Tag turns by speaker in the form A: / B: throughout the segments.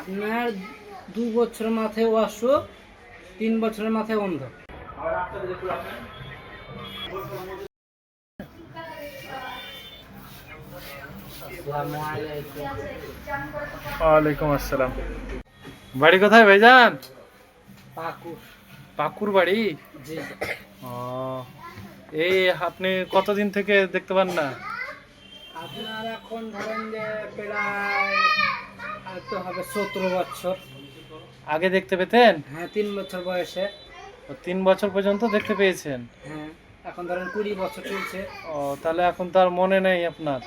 A: আপনার দু বছরের মাথায় অসুখ তিন বছরের মাথায় অন্ধ।
B: ওয়ালাইকুম আসসালাম। বাড়ি কোথায় ভাইজান?
A: পাকুর।
B: পাকুর বাড়ি?
A: জি।
B: ও এই আপনি কতদিন থেকে দেখতে পান না?
A: আপনার এখন ধরেন যে প্রায় আর তো হবে সতেরো বছর।
B: আগে দেখতে পেতেন?
A: হ্যাঁ তিন বছর বয়সে।
B: তিন বছর পর্যন্ত দেখতে পেয়েছেন?
A: হ্যাঁ এখন ধরেন কুড়ি বছর চলছে।
B: ও তাহলে এখন তো আর মনে নেই আপনার।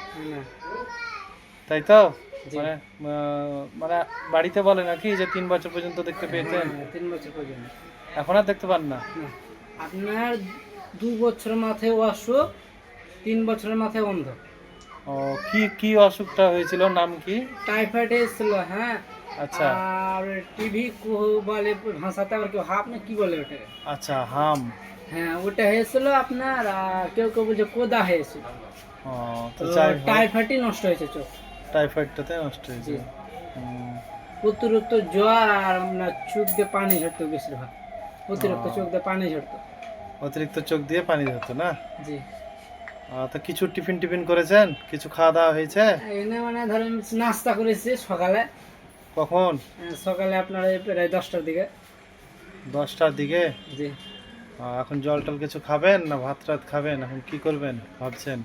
B: তাই তো? মানে মানে বাড়িতে বলে নাকি যে তিন বছর পর্যন্ত দেখতে পেয়েছেন
A: হ্যাঁ, তিন বছর পর্যন্ত।
B: এখন আর দেখতে পান না?
A: না। আপনার দু বছরের মাথায় অসুখ তিন বছরের মাথায় অন্ধ।
B: ও কি কি অসুখটা হয়েছিল? নাম কি?
A: টাইফয়েড এসেছিল হ্যাঁ।
B: আচ্ছা।
A: আর টিভি বলে ভাষাতে আবার কেউ হাফ না কি বলে ওটাকে
B: আচ্ছা হাম।
A: হ্যাঁ ওটা হয়েছিল আপনার কেউ কেউ বলছে কোদা হয়েছিল।
B: ও তো
A: টাইফয়েডই নষ্ট হয়েছে চোখ।
B: টাইফয়েডটাতে নষ্ট হয়েছে।
A: জি। অতিরিক্ত জ্বর আর আপনার চোখ দিয়ে পানি ঝরতো বেশিরভাগ। অতিরিক্ত চোখ দিয়ে পানি ঝরতো।
B: অতিরিক্ত চোখ দিয়ে পানি ধরতো না?
A: জি।
B: তা কিছু টিফিন টিফিন করেছেন? কিছু খাওয়া দাওয়া হয়েছে?
A: মানে ধরেন নাস্তা করেছি সকালে।
B: কখন?
A: সকালে আপনার প্রায় দশটার দিকে।
B: দশটার দিকে?
A: জি।
B: এখন জল টল কিছু খাবেন না ভাত টাত খাবেন? এখন কি করবেন ভাবছেন?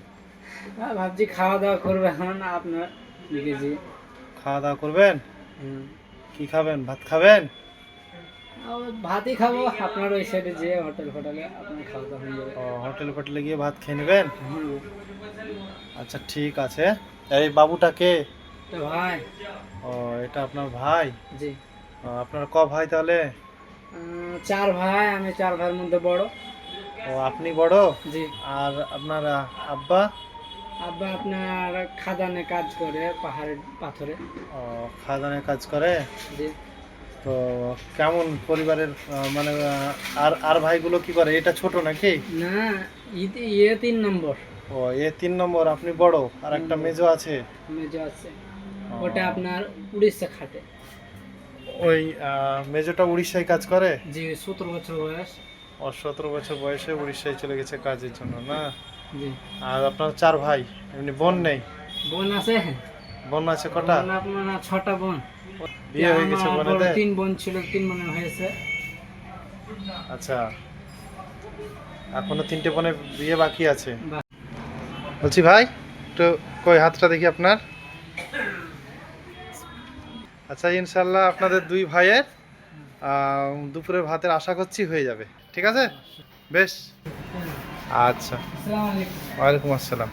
A: ভাবছি খাওয়া দাওয়া করবে এখন আপনার দিকে জি।
B: খাওয়া দাওয়া করবেন। কি খাবেন? ভাত খাবেন?
A: ভাতই খাব আপনার ওই সাইডে যে হোটেল ফোটেলে আপনার খাওয়া দাওয়া হয়ে যাবে।
B: ও হোটেল ফোটেলে গিয়ে ভাত খেয়ে নেবেন? আচ্ছা ঠিক আছে। এই বাবুটাকে
A: ভাই।
B: ও এটা আপনার ভাই?
A: জি।
B: আপনার ক ভাই তাহলে?
A: চার ভাই আমি চার ভাইয়ের মধ্যে বড়।
B: ও আপনি বড়?
A: জি।
B: আর আপনার আব্বা?
A: আব্বা আপনার খাদানে কাজ করে পাহাড়ের পাথরে।
B: ও খাদানে কাজ করে?
A: জি।
B: তো কেমন পরিবারের মানে আর আর ভাইগুলো কি করে? এটা ছোট নাকি?
A: না ইতে ইয়ে তিন নম্বর।
B: ও এ তিন নম্বর আপনি বড় আর একটা মেজো আছে?
A: মেজো আছে। ওটা আপনার উড়িষ্যা খাটে।
B: ওই মেজোটা উড়িষ্যায় কাজ করে?
A: জি সতেরো বছর বয়স।
B: ও সতেরো বছর বয়সে উড়িষ্যায় চলে গেছে কাজের জন্য না?
A: জি।
B: আর আপনার চার ভাই এমনি বোন নেই?
A: বোন আছে?
B: বোন আছে কটা?
A: আপনার ছটা বোন।
B: বিয়ে হয়ে গেছে বোনেদের
A: তিন বোন ছিল তিন বোনের হয়েছে।
B: আচ্ছা। এখনও তিনটে বোনের বিয়ে বাকি আছে? বলছি ভাই একটু কই হাতটা দেখি আপনার। আচ্ছা ইনশাল্লাহ আপনাদের দুই ভাইয়ের দুপুরের ভাতের আশা করছি হয়ে যাবে। ঠিক আছে? বেশ। আচ্ছা। ওয়ালাইকুম আসসালাম।